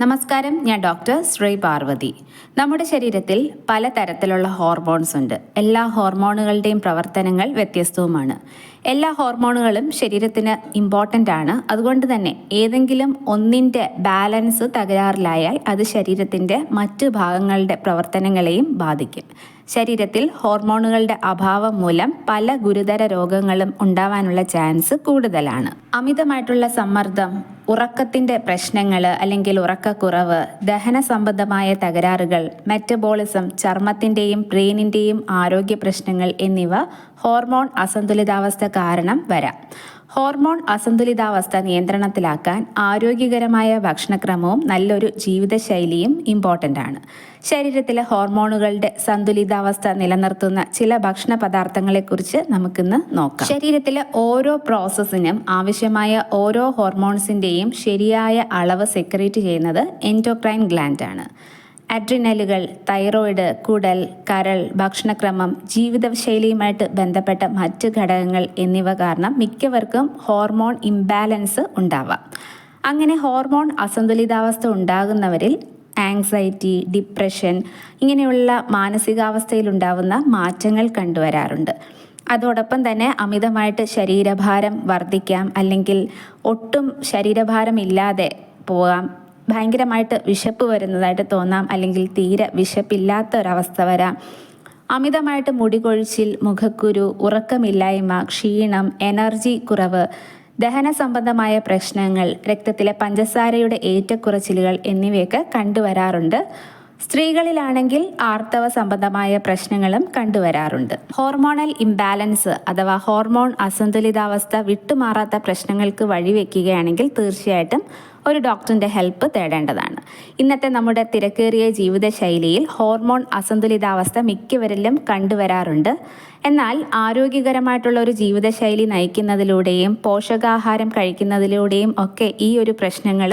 നമസ്കാരം ഞാൻ ഡോക്ടർ ശ്രീ പാർവതി. നമ്മുടെ ശരീരത്തിൽ പലതരത്തിലുള്ള ഹോർമോൺസ് ഉണ്ട്. എല്ലാ ഹോർമോണുകളുടെയും പ്രവർത്തനങ്ങൾ വ്യത്യസ്തവുമാണ്. എല്ലാ ഹോർമോണുകളും ശരീരത്തിന് ഇമ്പോർട്ടന്റ് ആണ്. അതുകൊണ്ട് തന്നെ ഏതെങ്കിലും ഒന്നിന്റെ ബാലൻസ് തകരാറിലായാൽ അത് ശരീരത്തിന്റെ മറ്റ് ഭാഗങ്ങളുടെ പ്രവർത്തനങ്ങളെയും ബാധിക്കും. ശരീരത്തിൽ ഹോർമോണുകളുടെ അഭാവം മൂലം പല ഗുരുതര രോഗങ്ങളും ഉണ്ടാവാനുള്ള ചാൻസ് കൂടുതലാണ്. അമിതമായിട്ടുള്ള സമ്മർദ്ദം ഉറക്കത്തിന്റെ പ്രശ്നങ്ങൾ അല്ലെങ്കിൽ ഉറക്കക്കുറവ് ദഹന സംബന്ധമായ തകരാറുകൾ മെറ്റബോളിസം ചർമ്മത്തിന്റെയും ബ്രെയിനിന്റെയും ആരോഗ്യ പ്രശ്നങ്ങൾ എന്നിവ ഹോർമോൺ അസന്തുലിതാവസ്ഥ കാരണം വരാം. ഹോർമോൺ അസന്തുലിതാവസ്ഥ നിയന്ത്രണത്തിലാക്കാൻ ആരോഗ്യകരമായ ഭക്ഷണക്രമവും നല്ലൊരു ജീവിതശൈലിയും ഇമ്പോർട്ടന്റ് ആണ്. ശരീരത്തിലെ ഹോർമോണുകളുടെ സന്തുലിതാവസ്ഥ നിലനിർത്തുന്ന ചില ഭക്ഷണ പദാർത്ഥങ്ങളെക്കുറിച്ച് നമുക്കിന്ന് നോക്കാം. ശരീരത്തിലെ ഓരോ പ്രോസസ്സിനും ആവശ്യമായ ഓരോ ഹോർമോൺസിന്റെയും ശരിയായ അളവ് സെക്രേറ്റ് ചെയ്യുന്നത് എൻഡോക്രൈൻ ഗ്ലാൻഡ് ആണ്. അഡ്രിനലുകൾ തൈറോയിഡ് കുടൽ കരൾ ഭക്ഷണക്രമം ജീവിതശൈലിയുമായിട്ട് ബന്ധപ്പെട്ട മറ്റ് ഘടകങ്ങൾ എന്നിവ കാരണം മിക്കവർക്കും ഹോർമോൺ ഇംബാലൻസ് ഉണ്ടാവാം. അങ്ങനെ ഹോർമോൺ അസന്തുലിതാവസ്ഥ ഉണ്ടാകുന്നവരിൽ ആങ്സൈറ്റി ഡിപ്രഷൻ ഇങ്ങനെയുള്ള മാനസികാവസ്ഥയിലുണ്ടാവുന്ന മാറ്റങ്ങൾ കണ്ടുവരാറുണ്ട്. അതോടൊപ്പം തന്നെ അമിതമായിട്ട് ശരീരഭാരം വർദ്ധിക്കാം അല്ലെങ്കിൽ ഒട്ടും ശരീരഭാരം ഇല്ലാതെ പോകാം ഭയങ്കരമായിട്ട് വിശപ്പ് വരുന്നതായിട്ട് തോന്നാം. അല്ലെങ്കിൽ തീരെ വിശപ്പില്ലാത്ത ഒരവസ്ഥ വരാം. അമിതമായിട്ട് മുടികൊഴിച്ചിൽ മുഖക്കുരു ഉറക്കമില്ലായ്മ ക്ഷീണം എനർജി കുറവ് ദഹന സംബന്ധമായ പ്രശ്നങ്ങൾ രക്തത്തിലെ പഞ്ചസാരയുടെ ഏറ്റക്കുറച്ചിലുകൾ എന്നിവയൊക്കെ കണ്ടുവരാറുണ്ട്. സ്ത്രീകളിലാണെങ്കിൽ ആർത്തവ സംബന്ധമായ പ്രശ്നങ്ങളും കണ്ടുവരാറുണ്ട്. ഹോർമോണൽ ഇംബാലൻസ് അഥവാ ഹോർമോൺ അസന്തുലിതാവസ്ഥ വിട്ടുമാറാത്ത പ്രശ്നങ്ങൾക്ക് വഴിവെക്കുകയാണെങ്കിൽ തീർച്ചയായിട്ടും ഒരു ഡോക്ടറിന്റെ ഹെൽപ്പ് തേടേണ്ടതാണ്. ഇന്നത്തെ നമ്മുടെ തിരക്കേറിയ ജീവിതശൈലിയിൽ ഹോർമോൺ അസന്തുലിതാവസ്ഥ മിക്കവരിലും കണ്ടുവരാറുണ്ട്. എന്നാൽ ആരോഗ്യകരമായിട്ടുള്ള ഒരു ജീവിതശൈലി നയിക്കുന്നതിലൂടെയും പോഷകാഹാരം കഴിക്കുന്നതിലൂടെയും ഒക്കെ ഈ ഒരു പ്രശ്നങ്ങൾ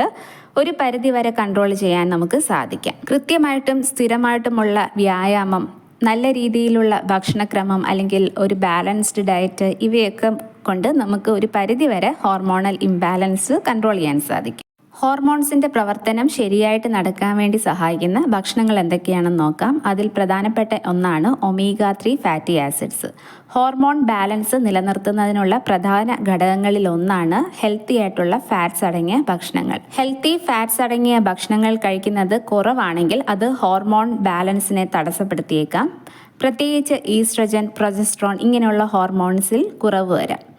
ഒരു പരിധി വരെ കൺട്രോൾ ചെയ്യാൻ നമുക്ക് സാധിക്കാം. കൃത്യമായിട്ടും സ്ഥിരമായിട്ടുമുള്ള വ്യായാമം നല്ല രീതിയിലുള്ള ഭക്ഷണക്രമം അല്ലെങ്കിൽ ഒരു ബാലൻസ്ഡ് ഡയറ്റ് ഇവയൊക്കെ കൊണ്ട് നമുക്ക് ഒരു പരിധിവരെ ഹോർമോണൽ ഇംബാലൻസ് കൺട്രോൾ ചെയ്യാൻ സാധിക്കും. ഹോർമോൺസിന്റെ പ്രവർത്തനം ശരിയായിട്ട് നടക്കാൻ വേണ്ടി സഹായിക്കുന്ന ഭക്ഷണങ്ങൾ എന്തൊക്കെയാണെന്ന് നോക്കാം. അതിൽ പ്രധാനപ്പെട്ട ഒന്നാണ് omega three fatty acids. Hormone balance നിലനിർത്തുന്നതിനുള്ള പ്രധാന ഘടകങ്ങളിൽ ഒന്നാണ് ഹെൽത്തി ആയിട്ടുള്ള ഫാറ്റ്സ് അടങ്ങിയ ഭക്ഷണങ്ങൾ. ഹെൽത്തി ഫാറ്റ്സ് അടങ്ങിയ ഭക്ഷണങ്ങൾ കഴിക്കുന്നത് കുറവാണെങ്കിൽ അത് ഹോർമോൺ ബാലൻസിനെ തടസ്സപ്പെടുത്തിയേക്കാം. പ്രത്യേകിച്ച് ഈസ്ട്രജൻ പ്രൊജസ്ട്രോൺ ഇങ്ങനെയുള്ള ഹോർമോൺസിൽ കുറവ് വരാം.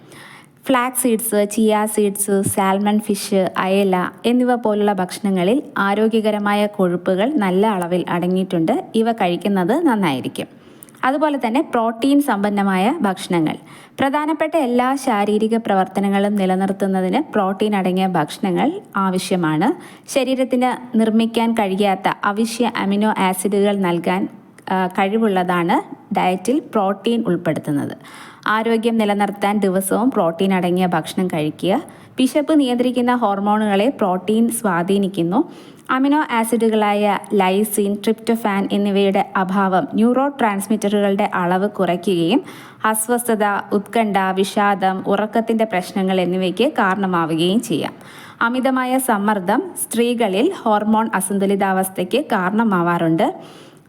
Flax seeds chia seeds salmon fish അയല എന്നിവ പോലുള്ള ഭക്ഷണങ്ങളിൽ ആരോഗ്യകരമായ കൊഴുപ്പുകൾ നല്ല അളവിൽ അടങ്ങിയിട്ടുണ്ട്. ഇവ കഴിക്കുന്നത് നന്നായിരിക്കും. അതുപോലെ തന്നെ പ്രോട്ടീൻ സമ്പന്നമായ ഭക്ഷണങ്ങൾ. പ്രധാനപ്പെട്ട എല്ലാ ശാരീരിക പ്രവർത്തനങ്ങളും നിലനിർത്തുന്നതിന് പ്രോട്ടീൻ അടങ്ങിയ ഭക്ഷണങ്ങൾ ആവശ്യമാണ്. ശരീരത്തിന് നിർമ്മിക്കാൻ കഴിയാത്ത അവശ്യ അമിനോ ആസിഡുകൾ നൽകാൻ കഴിവുള്ളതാണ് ഡയറ്റിൽ പ്രോട്ടീൻ ഉൾപ്പെടുത്തുന്നത്. ആരോഗ്യം നിലനിർത്താൻ ദിവസവും പ്രോട്ടീൻ അടങ്ങിയ ഭക്ഷണം കഴിക്കുക. വിശപ്പ് നിയന്ത്രിക്കുന്ന ഹോർമോണുകളെ പ്രോട്ടീൻ സ്വാധീനിക്കുന്നു. അമിനോ ആസിഡുകളായ ലൈസിൻ ട്രിപ്റ്റോഫാൻ എന്നിവയുടെ അഭാവം ന്യൂറോ ട്രാൻസ്മിറ്ററുകളുടെ അളവ് കുറയ്ക്കുകയും അസ്വസ്ഥത ഉത്കണ്ഠ വിഷാദം ഉറക്കത്തിന്റെ പ്രശ്നങ്ങൾ എന്നിവയ്ക്ക് കാരണമാവുകയും ചെയ്യാം. അമിതമായ സമ്മർദ്ദം സ്ത്രീകളിൽ ഹോർമോൺ അസന്തുലിതാവസ്ഥയ്ക്ക് കാരണമാവാറുണ്ട്.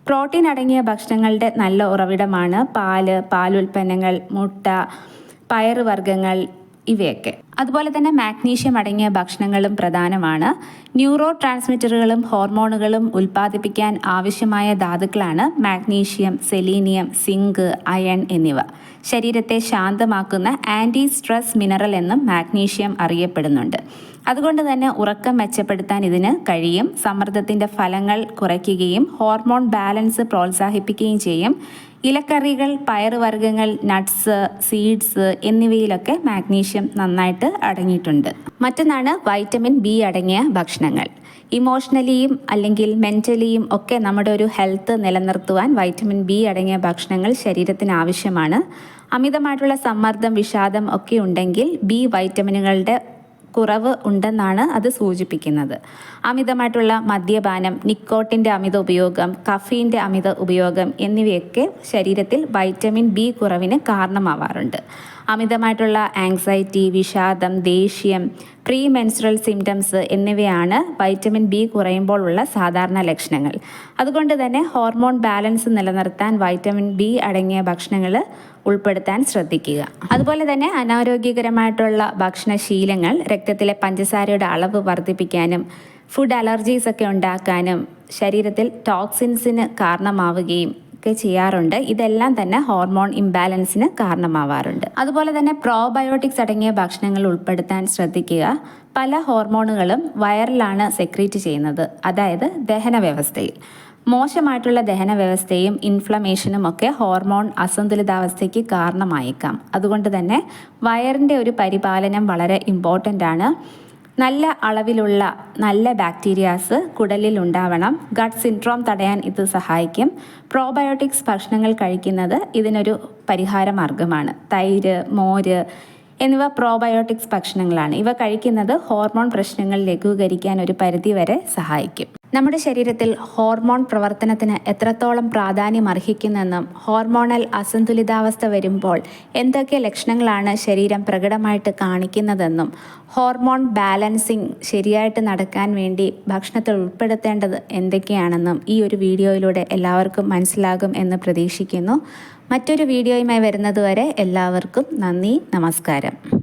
പ്രോട്ടീൻ അടങ്ങിയ ഭക്ഷണങ്ങളുടെ നല്ല ഉറവിടമാണ്. പാൽ പാലുൽപ്പന്നങ്ങൾ മുട്ട പയറുവർഗങ്ങൾ ഇവയൊക്കെ. അതുപോലെ തന്നെ മാഗ്നീഷ്യം അടങ്ങിയ ഭക്ഷണങ്ങളും പ്രധാനമാണ്. ന്യൂറോ ട്രാൻസ്മിറ്ററുകളും ഹോർമോണുകളും ഉൽപ്പാദിപ്പിക്കാൻ ആവശ്യമായ ധാതുക്കളാണ് മാഗ്നീഷ്യം സെലീനിയം സിങ്ക് അയൺ എന്നിവ. ശരീരത്തെ ശാന്തമാക്കുന്ന ആന്റി സ്ട്രെസ് മിനറൽ എന്നും മാഗ്നീഷ്യം അറിയപ്പെടുന്നുണ്ട്. അതുകൊണ്ട് തന്നെ ഉറക്കം മെച്ചപ്പെടുത്താൻ ഇതിന് കഴിയും. സമ്മർദ്ദത്തിന്റെ ഫലങ്ങൾ കുറയ്ക്കുകയും ഹോർമോൺ ബാലൻസ് പ്രോത്സാഹിപ്പിക്കുകയും ചെയ്യും. ഇലക്കറികൾ പയറുവർഗങ്ങൾ നട്ട്സ് സീഡ്സ് എന്നിവയിലൊക്കെ മാഗ്നീഷ്യം നന്നായിട്ട് അടങ്ങിയിട്ടുണ്ട്. മറ്റൊന്നാണ് വൈറ്റമിൻ ബി അടങ്ങിയ ഭക്ഷണങ്ങൾ. ഇമോഷണലിയും അല്ലെങ്കിൽ മെന്റലിയും ഒക്കെ നമ്മുടെ ഒരു ഹെൽത്ത് നിലനിർത്തുവാൻ വൈറ്റമിൻ ബി അടങ്ങിയ ഭക്ഷണങ്ങൾ ശരീരത്തിന് ആവശ്യമാണ്. അമിതമായിട്ടുള്ള സമ്മർദ്ദം വിഷാദം ഒക്കെ ഉണ്ടെങ്കിൽ ബി വൈറ്റമിനുകളുടെ കുറവ് ഉണ്ടെന്നാണ് അത് സൂചിപ്പിക്കുന്നത്. അമിതമായിട്ടുള്ള മദ്യപാനം നിക്കോട്ടിന്റെ അമിത ഉപയോഗം കഫീന്റെ അമിത ഉപയോഗം എന്നിവയൊക്കെ ശരീരത്തിൽ വൈറ്റമിൻ ബി കുറവിന് കാരണമാവാറുണ്ട്. അമിതമായിട്ടുള്ള ആങ്സൈറ്റി വിഷാദം ദേഷ്യം പ്രീ മെൻസ്ട്രൽ സിംറ്റംസ് എന്നിവയാണ് വൈറ്റമിൻ ബി കുറയുമ്പോൾ ഉള്ള സാധാരണ ലക്ഷണങ്ങൾ. അതുകൊണ്ട് തന്നെ ഹോർമോൺ ബാലൻസ് നിലനിർത്താൻ വൈറ്റമിൻ ബി അടങ്ങിയ ഭക്ഷണങ്ങൾ ഉൾപ്പെടുത്താൻ ശ്രദ്ധിക്കുക. അതുപോലെ തന്നെ അനാരോഗ്യകരമായിട്ടുള്ള ഭക്ഷണശീലങ്ങൾ രക്തത്തിലെ പഞ്ചസാരയുടെ അളവ് വർദ്ധിപ്പിക്കാനും ഫുഡ് അലർജീസ് ഒക്കെ ഉണ്ടാക്കാനും ശരീരത്തിൽ ടോക്സിൻസിന് കാരണമാവുകയും ഒക്കെ ചെയ്യാറുണ്ട്. ഇതെല്ലാം തന്നെ ഹോർമോൺ ഇംബാലൻസിന് കാരണമാവാറുണ്ട്. അതുപോലെ തന്നെ പ്രോബയോട്ടിക്സ് അടങ്ങിയ ഭക്ഷണങ്ങൾ ഉൾപ്പെടുത്താൻ ശ്രദ്ധിക്കുക. പല ഹോർമോണുകളും വയറിലാണ് സെക്രീറ്റ് ചെയ്യുന്നത്. അതായത് ദഹന വ്യവസ്ഥയിൽ മോശമായിട്ടുള്ള ദഹന വ്യവസ്ഥയും ഇൻഫ്ലമേഷനും ഒക്കെ ഹോർമോൺ അസന്തുലിതാവസ്ഥയ്ക്ക് കാരണമായേക്കാം. അതുകൊണ്ട് തന്നെ വയറിന്റെ ഒരു പരിപാലനം വളരെ ഇമ്പോർട്ടന്റ് ആണ്. നല്ല അളവിലുള്ള നല്ല ബാക്ടീരിയാസ് കുടലിൽ ഉണ്ടാവണം. ഗട്ട് സിൻഡ്രോം തടയാൻ ഇത് സഹായിക്കും. പ്രോബയോട്ടിക്സ് ഭക്ഷണങ്ങൾ കഴിക്കുന്നത് ഇതിനൊരു പരിഹാര മാർഗമാണ്. തൈര് മോര് എന്നിവ പ്രോബയോട്ടിക്സ് ഭക്ഷണങ്ങളാണ്. ഇവ കഴിക്കുന്നത് ഹോർമോൺ പ്രശ്നങ്ങൾ ലഘൂകരിക്കാൻ ഒരു പരിധിവരെ സഹായിക്കും. നമ്മുടെ ശരീരത്തിൽ ഹോർമോൺ പ്രവർത്തനത്തിന് എത്രത്തോളം പ്രാധാന്യം അർഹിക്കുന്നെന്നും ഹോർമോണൽ അസന്തുലിതാവസ്ഥ വരുമ്പോൾ എന്തൊക്കെ ലക്ഷണങ്ങളാണ് ശരീരം പ്രകടമായിട്ട് കാണിക്കുന്നതെന്നും ഹോർമോൺ ബാലൻസിങ് ശരിയായിട്ട് നടക്കാൻ വേണ്ടി ഭക്ഷണത്തിൽ ഉൾപ്പെടുത്തേണ്ടത് എന്തൊക്കെയാണെന്നും ഈ ഒരു വീഡിയോയിലൂടെ എല്ലാവർക്കും മനസ്സിലാകും എന്ന് പ്രതീക്ഷിക്കുന്നു. മറ്റൊരു വീഡിയോയുമായി വരുന്നതുവരെ എല്ലാവർക്കും നന്ദി നമസ്കാരം.